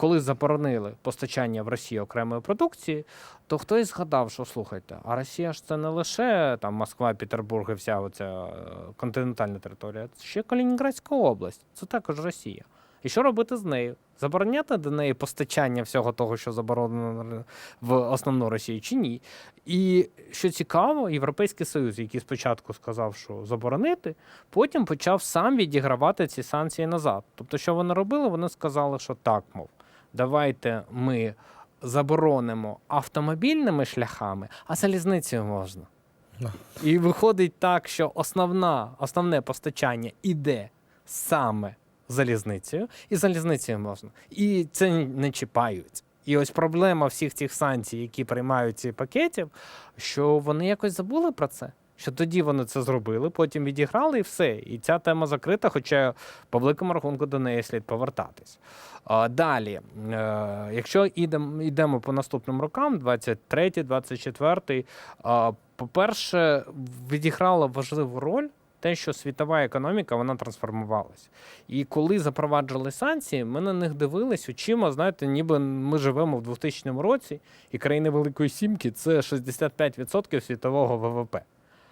коли заборонили постачання в Росію окремої продукції, то хтось згадав, що слухайте, а Росія ж це не лише там Москва, Петербург і вся оця е, континентальна територія, це ще Калінінградська область. Це також Росія. І що робити з нею? Забороняти до неї постачання всього того, що заборонено в основну Росію, чи ні? І що цікаво, Європейський Союз, який спочатку сказав, що заборонити, потім почав сам відігравати ці санкції назад. Тобто, що вони робили? Вони сказали, що так, мов, давайте ми заборонимо автомобільними шляхами, а залізницею можна. І виходить так, що основна, основне постачання іде саме залізницею, і залізницею можна. І це не чіпають. І ось проблема всіх цих санкцій, які приймають ці пакетів, що вони якось забули про це. Що тоді вони це зробили, потім відіграли і все. І ця тема закрита, хоча по великому рахунку до неї слід повертатись. Далі, е, якщо йдемо, по наступним рокам, 23, 24, по-перше, відіграла важливу роль те, що світова економіка вона трансформувалась. І коли запроваджували санкції, ми на них дивились очима, знаєте, ніби ми живемо в 2000 році, і країни Великої Сімки це 65% світового ВВП.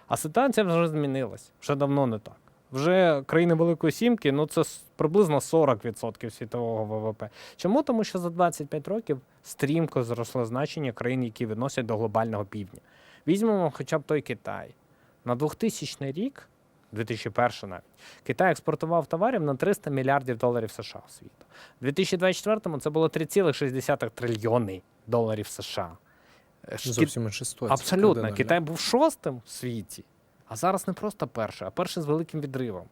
А ситуація вже змінилась, вже давно не так. Вже країни Великої Сімки, ну це приблизно 40% світового ВВП. Чому? Тому що за 25 років стрімко зросло значення країн, які відносять до глобального півдня. Візьмемо хоча б той Китай. На 2000 рік, 2001 навіть, Китай експортував товарів на 300 мільярдів доларів США в світу. У 2024 це було 3,6 трильйони доларів США. Е, Зовсім інша ситуація. Абсолютно. Китай був шостим в світі, а зараз не просто перший, а перший з великим відривом.